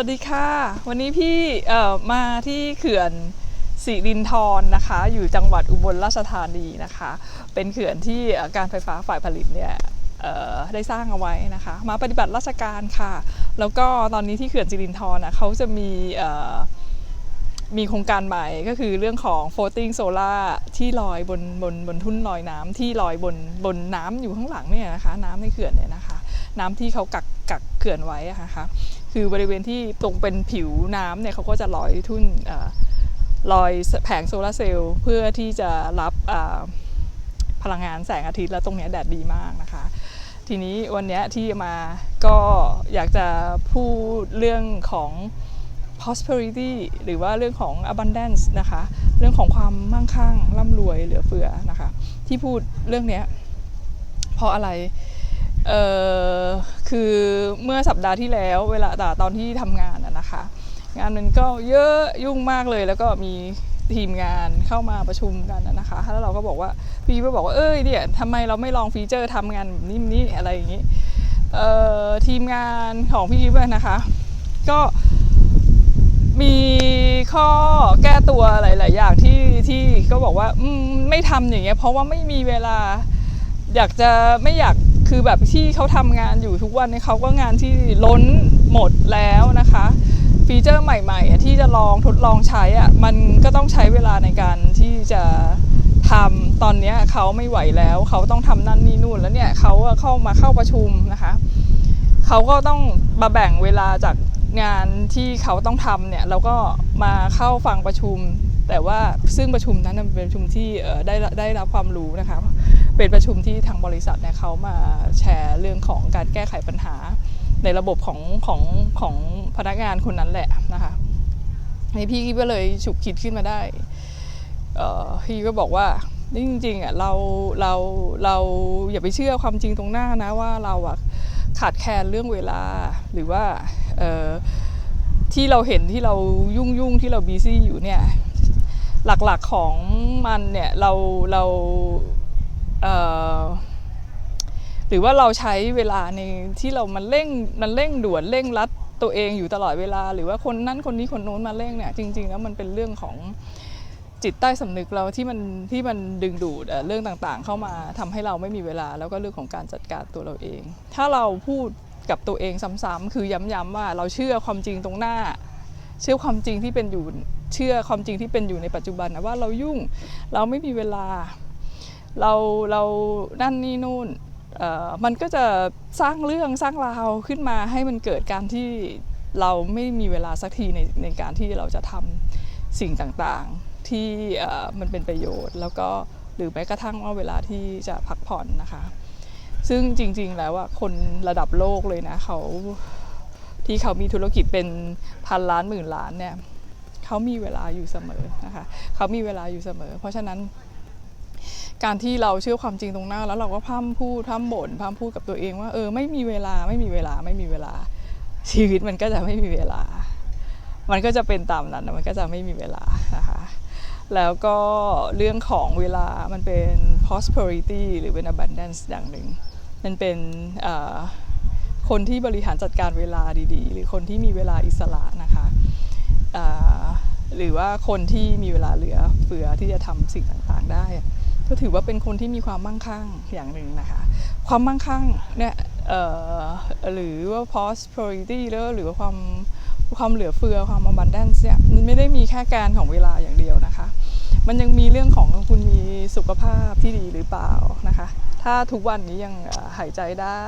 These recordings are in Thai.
วัสดีค่ะ วันนี้พี่มาที่เขื่อนสิรินธรนะคะ อยู่จังหวัดอุบลราชธานีนะคะ เป็นเขื่อนที่การไฟฟ้าฝ่ายผลิตเนี่ยได้สร้างเอาไว้นะคะ มาปฏิบัติราชการค่ะ แล้วก็ตอนนี้ที่เขื่อนสิรินธรนะเขาจะมีมีโครงการใหม่ก็คือเรื่องของ floating solar ที่ลอยบนบนบนทุ่นลอยน้ำที่ลอยบนบนน้ำอยู่ข้างหลังเนี่ยนะคะ น้ำในเขื่อนเนี่ยนะคะ น้ำที่เขากักกักเขื่อนไว้นะคะ คือบริเวณที่ตรงเป็นผิวน้ำเนี่ยเขาก็จะลอยทุ่นลอยแผงโซลาร์เซลล์เพื่อที่จะรับพลังงานแสงอาทิตย์แล้วตรงเนี้ยแดดดีมากนะคะ ทีนี้วันเนี้ยที่มาก็อยากจะพูดเรื่องของ prosperity หรือว่าเรื่องของ abundance นะคะ เรื่องของความมั่งคั่งร่ำรวยเหลือเฟือนะคะ ที่พูดเรื่องเนี้ยเพราะอะไร เอ่อคือเมื่อสัปดาห์ที่แล้วเวลาตอนที่ทำงานอะนะคะ งานมันก็เยอะยุ่งมากเลยแล้วก็มีทีมงานเข้ามาประชุมกันนะคะแล้วเราก็บอกว่าพี่ก็บอกว่าเอ้ยเนี่ยทำไมเราไม่ลองฟีเจอร์ทำงานแบบนี้นี่อะไรอย่างนี้เอ่อทีมงานของพี่กิ๊ฟอะนะคะ ก็มีข้อแก้ตัวหลาย ๆ อย่างที่ที่ก็บอกว่าอืมไม่ทำอย่างเงี้ยเพราะว่าไม่มีเวลาอยากจะไม่อยาก คือแบบที่เขาทำงานอยู่ทุกวันนี้เขาก็งานที่ล้นหมดแล้วนะคะ ฟีเจอร์ใหม่ๆที่จะลองทดลองใช้อะมันก็ต้องใช้เวลาในการที่จะทำตอนนี้เขาไม่ไหวแล้ว เขาต้องทำนั่นนี่นู่นแล้วเนี่ยเขาเข้ามาเข้าประชุมนะคะเขาก็ต้องมาแบ่งเวลาจากงานที่เขาต้องทำเนี่ยเราก็มาเข้าฟังประชุม แต่ว่าซึ่งประชุมนั้นเป็นประชุมที่ได้ได้รับความรู้นะคะ เป็นประชุมที่ทางบริษัทเนี่ยเขามาแชร์เรื่องของการแก้ไขปัญหาในระบบของของของพนักงานคนนั้นแหละนะคะในี่พี่ก็เลยฉุกคิดขึ้นมาได้พี่ก็บอกว่านี่จริงๆอะเราเราเราอย่าไปเชื่อความจริงตรงหน้านะว่าเราอะขาดแคลนเรื่องเวลาหรือว่าที่เราเห็นที่เรายุ่งยุ่งที่เราบีซี่อยู่เนี่ยหลักๆของมันเนี่ยเราเรา หรือว่าเราใช้เวลาในที่เรามันเร่งมันเร่งด่วนเร่งรัดตัวเองอยู่ตลอดเวลา หรือว่าคนนั้นคนนี้คนโน้นมาเร่งเนี่ยจริง ๆ แล้วมันเป็นเรื่องของจิตใต้สำนึกเราที่มันที่มันดึงดูดเอ่อเรื่องต่างๆ เข้ามาทำให้เราไม่มีเวลา แล้วก็เรื่องของการจัดการตัวเราเอง ถ้าเราพูดกับตัวเองซ้ำๆคือย้ำๆว่าเราเชื่อความจริงตรงหน้า เชื่อความจริงที่เป็นอยู่เชื่อความจริงที่เป็นอยู่ในปัจจุบันนะว่าเรายุ่งเราไม่มีเวลา เราเรานั่นนี่นู่นมันก็จะสร้างเรื่องสร้างราวขึ้นมาให้มันเกิดการที่เราไม่มีเวลาสักทีในในการที่เราจะทำสิ่งต่างๆที่มันเป็นประโยชน์ แล้วก็หรือแม้กระทั่งว่าเวลาที่จะพักผ่อนนะคะ ซึ่งจริงๆแล้วว่าคนระดับโลกเลยนะเขาที่เขามีธุรกิจเป็นพันล้านหมื่นล้านเนี่ยเขามีเวลาอยู่เสมอนะคะเขามีเวลาอยู่เสมอ เพราะฉะนั้น การที่เราเชื่อความจริงตรงหน้า แล้วเราก็พร่ำพูดพร่ำบ่นพร่ำพูดกับตัวเองว่าเออไม่มีเวลาไม่มีเวลาไม่มีเวลา ชีวิตมันก็จะไม่มีเวลา มันก็จะเป็นตามนั้นมันก็จะไม่มีเวลานะคะแล้วก็เรื่องของเวลามันเป็น prosperity หรือเป็น abundance อย่างหนึ่งมันเป็นคนที่บริหารจัดการเวลาดีๆ หรือคนที่มีเวลาอิสระนะคะหรือว่าคนที่มีเวลาเหลือเฟือที่จะทำสิ่งต่างๆได้ ก็ถือว่าเป็นคนที่มีความมั่งคั่งอย่างหนึ่งนะคะ ความมั่งคั่งเนี่ยหรือว่า prosperity แล้วหรือว่าความความเหลือเฟือความ abundance เนี่ยมันไม่ได้มีแค่การของเวลาอย่างเดียวนะคะ มันยังมีเรื่องของคุณมีสุขภาพที่ดีหรือเปล่านะคะ ถ้าทุกวันนี้ยังหายใจได้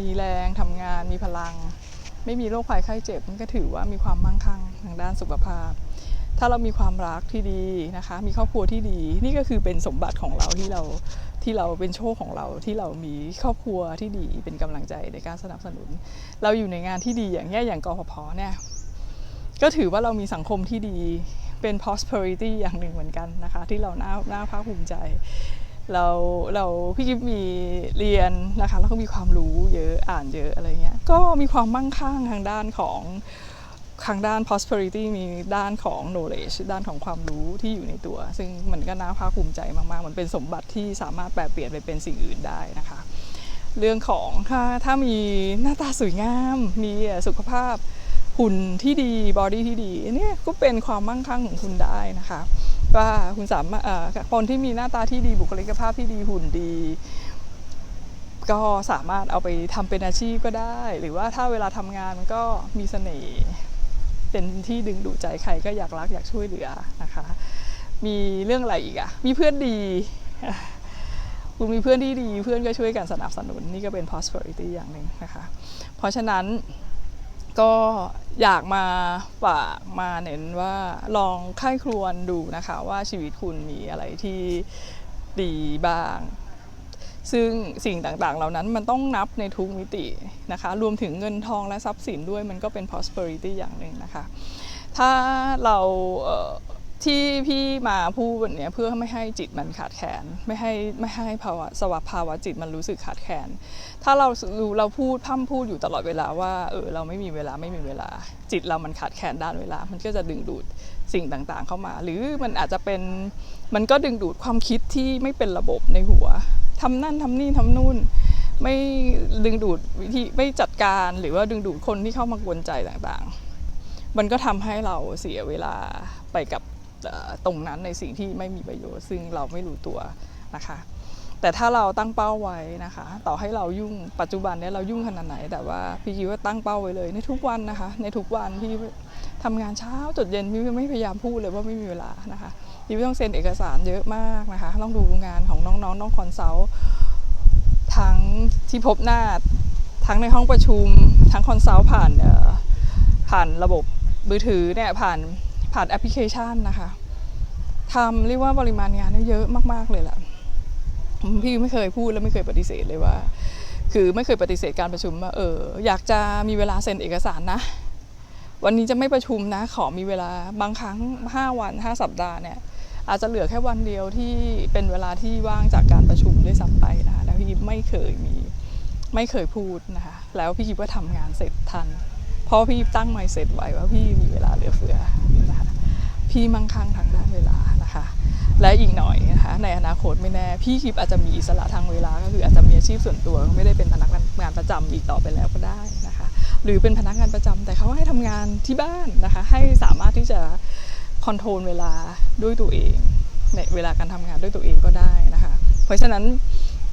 มีแรงทำงานมีพลัง ไม่มีโรคภัยไข้เจ็บมันก็ถือว่ามีความมั่งคั่งทางด้านสุขภาพ ถ้าเรามีความรักที่ดีนะคะ มีครอบครัวที่ดี นี่ก็คือเป็นสมบัติของเราที่เราที่เราเป็นโชคของเราที่เรามีครอบครัวที่ดีเป็นกำลังใจในการสนับสนุน เราอยู่ในงานที่ดีอย่างเงี้ยอย่างกพพเนี่ยก็ถือว่าเรามีสังคมที่ดีเป็น prosperity อย่างหนึ่งเหมือนกันนะคะ ที่เราน่าน่าภาคภูมิใจ เราเราพี่กิฟมีเรียนนะคะแล้วก็มีความรู้เยอะอ่านเยอะอะไรเงี้ยก็มีความมั่งคั่งทางด้านของ ทางด้าน prosperity มีด้านของ knowledge ด้านของความรู้ที่อยู่ในตัว ซึ่งมันก็น่าภาคภูมิใจมากๆ มันเป็นสมบัติที่สามารถแปลเปลี่ยนไปเป็นสิ่งอื่นได้นะคะ เรื่องของถ้าถ้ามีหน้าตาสวยงาม มีสุขภาพหุ่นที่ดีบอดี้ที่ดีเนี่ยก็เป็นความมั่งคั่งของคุณได้นะคะว่าคุณสามารถเอ่อคนที่มีหน้าตาที่ดีบุคลิกภาพที่ดีหุ่นดี ก็สามารถเอาไปทำเป็นอาชีพก็ได้ หรือว่าถ้าเวลาทำงานมันก็มีเสน่ห์ เป็นที่ดึงดูดใจใครก็อยากรักอยากช่วยเหลือนะคะ มีเรื่องอะไรอีกอะมีเพื่อนดีคุณมีเพื่อนที่ดีเพื่อนก็ช่วยกันสนับสนุนนี่ก็เป็น prosperity อย่างหนึ่งนะคะ เพราะฉะนั้นก็อยากมาฝากมาเน้นว่าลองไข้ครวญดูนะคะว่าชีวิตคุณมีอะไรที่ดีบ้าง ซึ่งสิ่งต่างๆ เหล่านั้นมันต้องนับในทุกมิตินะคะ รวมถึงเงินทองและทรัพย์สินด้วยมันก็เป็น prosperity อย่างหนึ่งนะคะ ถ้าเราที่พี่มาพูดวันเนี้ยเพื่อไม่ให้จิตมันขาดแคลนไม่ให้ไม่ให้ภาวะสภาวะจิตมันรู้สึกขาดแคลนถ้าเราเราพูดพร่ำพูดอยู่ตลอดเวลาว่าเออเราไม่มีเวลาไม่มีเวลา จิตเรามันขาดแคลนด้านเวลา มันก็จะดึงดูดสิ่งต่างๆเข้ามา หรือมันอาจจะเป็นมันก็ดึงดูดความคิดที่ไม่เป็นระบบในหัว ทำนั่นทำนี่ทำนู่น ไม่ดึงดูดวิธีไม่จัดการหรือว่าดึงดูดคนที่เข้ามากวนใจต่างๆ มันก็ทำให้เราเสียเวลาไปกับตรงนั้นในสิ่งที่ไม่มีประโยชน์ ซึ่งเราไม่รู้ตัวนะคะ แต่ถ้าเราตั้งเป้าไว้นะคะ ต่อให้เรายุ่งปัจจุบันนี้เรายุ่งขนาดไหน แต่ว่าพี่คิดว่าตั้งเป้าไว้เลยในทุกวันนะคะ ในทุกวันพี่ ทำงานเช้าจดเย็นพี่ไม่พยายามพูดเลยว่าไม่มีเวลานะคะพี่ต้องเซ็นเอกสารเยอะมากนะคะ ต้องดูงานของน้องๆน้องคอนเซัลท์ทั้งที่พบหน้าทั้งในห้องประชุมทั้งคอนเซัลท์ผ่านผ่านระบบมือถือเนี่ยผ่านผ่านแอปพลิเคชันนะคะทำเรียกว่าปริมาณงานเยเยอะมากๆเลยแหละพี่ไม่เคยพูดและไม่เคยปฏิเสธเลยว่า คือไม่เคยปฏิเสธการประชุมว่าเอออยากจะมีเวลาเซ็นเอกสารนะ วันนี้จะไม่ประชุมนะขอมีเวลาบางครั้ง 5 วัน 5 สัปดาห์เนี่ยอาจจะเหลือแค่วันเดียวที่เป็นเวลาที่ว่างจากการประชุมด้วยซ้ำไปนะคะแล้วพี่กิ๊บไม่เคยมีไม่เคยพูดนะคะแล้วพี่กิ๊บก็ทำงานเสร็จทัน เพราะพี่ตั้งไมเสร็จไว้ว่าพี่มีเวลาเหลือเฟือนะคะพี่มั่งคั่งทางด้านเวลานะคะ และอีกหน่อยนะคะในอนาคตไม่แน่ พี่คิดอาจจะมีอิสระทางเวลาก็คืออาจจะมีอาชีพส่วนตัวไม่ได้เป็นพนักงานประจำอีกต่อไปแล้วก็ได้ หรือเป็นพนักงานประจำแต่เขาให้ทำงานที่บ้านนะคะ ให้สามารถที่จะคอนโทรลเวลาด้วยตัวเองในเวลาการทำงานด้วยตัวเองก็ได้นะคะ เพราะฉะนั้น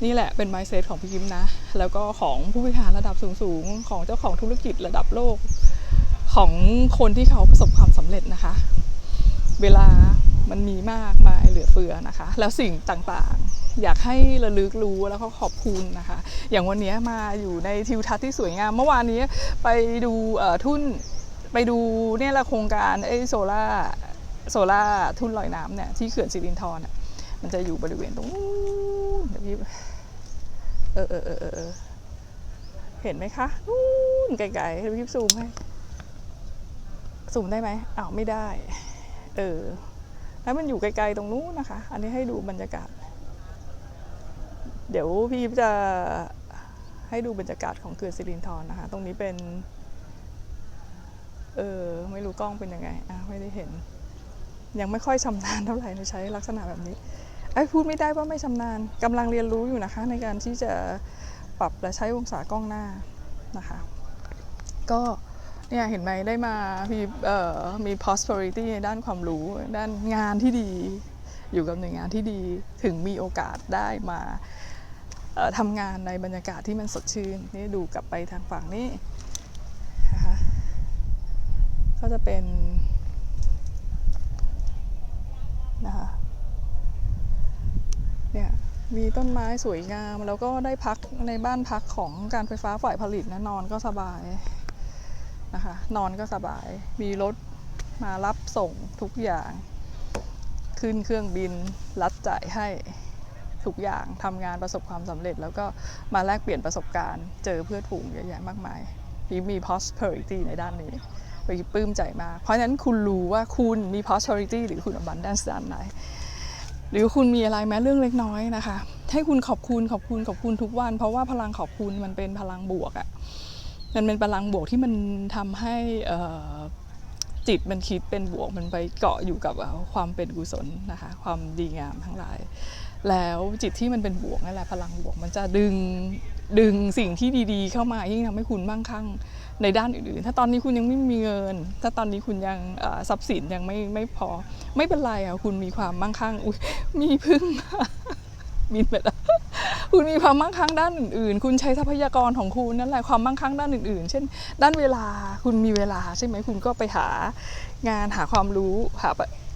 นี่แหละเป็น mindset ของพี่กิมนะ แล้วก็ของผู้บริหารระดับสูงๆ ของเจ้าของธุรกิจระดับโลก ของคนที่เขาประสบความสำเร็จนะคะ เวลามันมีมากมายเหลือเฟือนะคะ แล้วสิ่งต่างๆ อยากให้ระลึกรู้แล้วก็ขอบคุณนะคะ อย่างวันนี้มาอยู่ในทิวทัศน์ที่สวยงาม เมื่อวานนี้ไปดูทุ่นไปดูเนี่ยละโครงการไอ้โซล่าโซล่าทุ่นลอยน้ำเนี่ยที่เขื่อนสิรินธรอ่มันจะอยู่บริเวณตรงนู้เดี๋ยวพี่เออเออเออเออเห็นไหมคะนู้นไกลๆให้พี่ซูมให้ซูมได้ไหมอ้าวไม่ได้ เออแล้วมันอยู่ไกลๆตรงนู้นนะคะ อันนี้ให้ดูบรรยากาศ เดี๋ยวพี่จะให้ดูบรรยากาศของเขื่อนสิรินธรนะคะ ตรงนี้เป็น เออไม่รู้กล้องเป็นยังไงอะไม่ได้เห็น ยังไม่ค่อยชำนาญเท่าไหร่ในใช้ลักษณะแบบนี้ไอ้พูดไม่ได้ว่าไม่ชำนาญกำลังเรียนรู้อยู่นะคะ ในการที่จะปรับและใช้องศากล้องหน้านะคะ ก็เนี่ยเห็นไหมได้มามีเอ่อมี prosperity ในด้านความรู้ด้านงานที่ดี อยู่กับหน่วยงานที่ดีถึงมีโอกาสได้มา ทำงานในบรรยากาศที่มันสดชื่นนี่ดูกลับไปทางฝั่งนี้นะคะก็จะเป็นนะคะเนี่ยมีต้นไม้สวยงาม แล้วก็ได้พักในบ้านพักของการไฟฟ้าฝ่ายผลิตนะนอนก็สบายนะคะนอนก็สบายมีรถมารับส่งทุกอย่าง ขึ้นเครื่องบินรัดจ่ายให้ ทุกอย่างทำงานประสบความสำเร็จ แล้วก็มาแลกเปลี่ยนประสบการณ์ เจอเพื่อนฝูงเยอะแยะมากมายพี่มี prosperity ในด้านนี้ไปปลื้มใจมาก เพราะฉะนั้นคุณรู้ว่าคุณมี prosperity หรือคุณ abundance ด้านไหน หรือคุณมีอะไรแม้เรื่องเล็กน้อยนะคะ ให้คุณขอบคุณขอบคุณขอบคุณทุกวัน เพราะว่าพลังขอบคุณมันเป็นพลังบวกอะมันเป็นพลังบวกที่มันทำให้จิตมันคิดเป็นบวกมันไปเกาะอยู่กับความเป็นกุศลนะคะ ความดีงามทั้งหลาย แล้วจิตที่มันเป็นบวกนั่นแหละพลังบวก มันจะดึงดึงสิ่งที่ดี ๆ เข้ามายิ่งทำให้คุณมั่งคั่งในด้านอื่นๆ ถ้าตอนนี้คุณยังไม่มีเงิน ถ้าตอนนี้คุณยังทรัพย์สินยังไม่ไม่พอ ไม่เป็นไรอะคุณมีความมั่งคั่งอุ้ยมีพึ่งบินไปแล้วคุณมีความมั่งคั่งด้านอื่นๆ คุณใช้ทรัพยากรของคุณนั่นแหละความมั่งคั่งด้านอื่นๆ เช่น ด้านเวลาคุณมีเวลาใช่ไหมคุณก็ไปหางานหาความรู้หา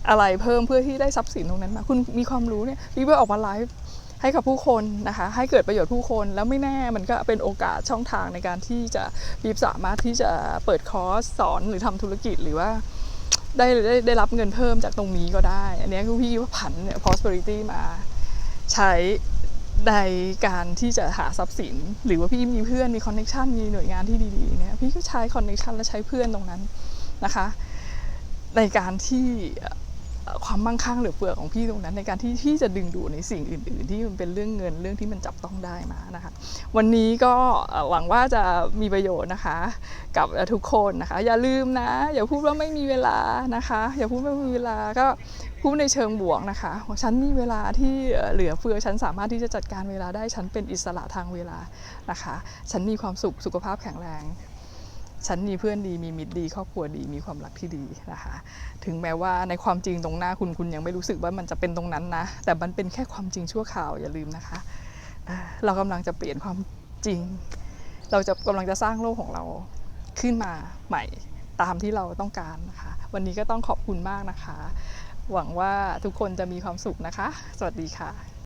อะไรเพิ่มเพื่อที่ได้ทรัพย์สินตรงนั้นมา คุณมีความรู้เนี่ยรีบออกมาไลฟ์ให้กับผู้คนนะคะ ให้เกิดประโยชน์ผู้คนแล้วไม่แน่มันก็เป็นโอกาสช่องทางในการที่จะรีบสามารถที่จะเปิดคอร์สสอนหรือทำธุรกิจหรือว่าได้ได้ได้รับเงินเพิ่มจากตรงนี้ก็ได้ อันนี้คือพี่ว่าผันเนี่ย prosperity มาใช้ในการที่จะหาทรัพย์สิน หรือว่าพี่มีเพื่อนมีคอนเน t ชันมีหน่วยงานที่ดีๆเนี่ยพี่ก็ใช้คอนเน t ชันและใช้เพื่อนตรงนั้นนะคะ ในการที่ ความมั่งคั่งหลือเฟือของพี่ตรงนั้น ในการที่ที่จะดึงดูดในสิ่งอื่น ๆ ที่มันเป็นเรื่องเงินเรื่องที่มันจับต้องได้มานะคะ วันนี้ก็หวังว่าจะมีประโยชน์นะคะ กับทุกคนนะคะ อย่าลืมนะ อย่าพูดว่าไม่มีเวลานะคะ อย่าพูดว่าไม่มีเวลาก็พูดในเชิงบวกนะคะว่าฉันมีเวลาที่เอ่อเหลือเฟือฉันสามารถที่จะจัดการเวลาได้ฉันเป็นอิสระทางเวลานะคะ ฉันมีความสุขสุขภาพแข็งแรง ฉันมีเพื่อนดีมีมิตรดีครอบครัวดีมีความรักที่ดีนะคะ ถึงแม้ว่าในความจริงตรงหน้าคุณคุณยังไม่รู้สึกว่ามันจะเป็นตรงนั้นนะ แต่มันเป็นแค่ความจริงชั่วคราวอย่าลืมนะคะเอ่อเรากำลังจะเปลี่ยนความจริง เราจะกำลังจะสร้างโลกของเราขึ้นมาใหม่ตามที่เราต้องการนะคะ วันนี้ก็ต้องขอบคุณมากนะคะ หวังว่าทุกคนจะมีความสุขนะคะ สวัสดีค่ะ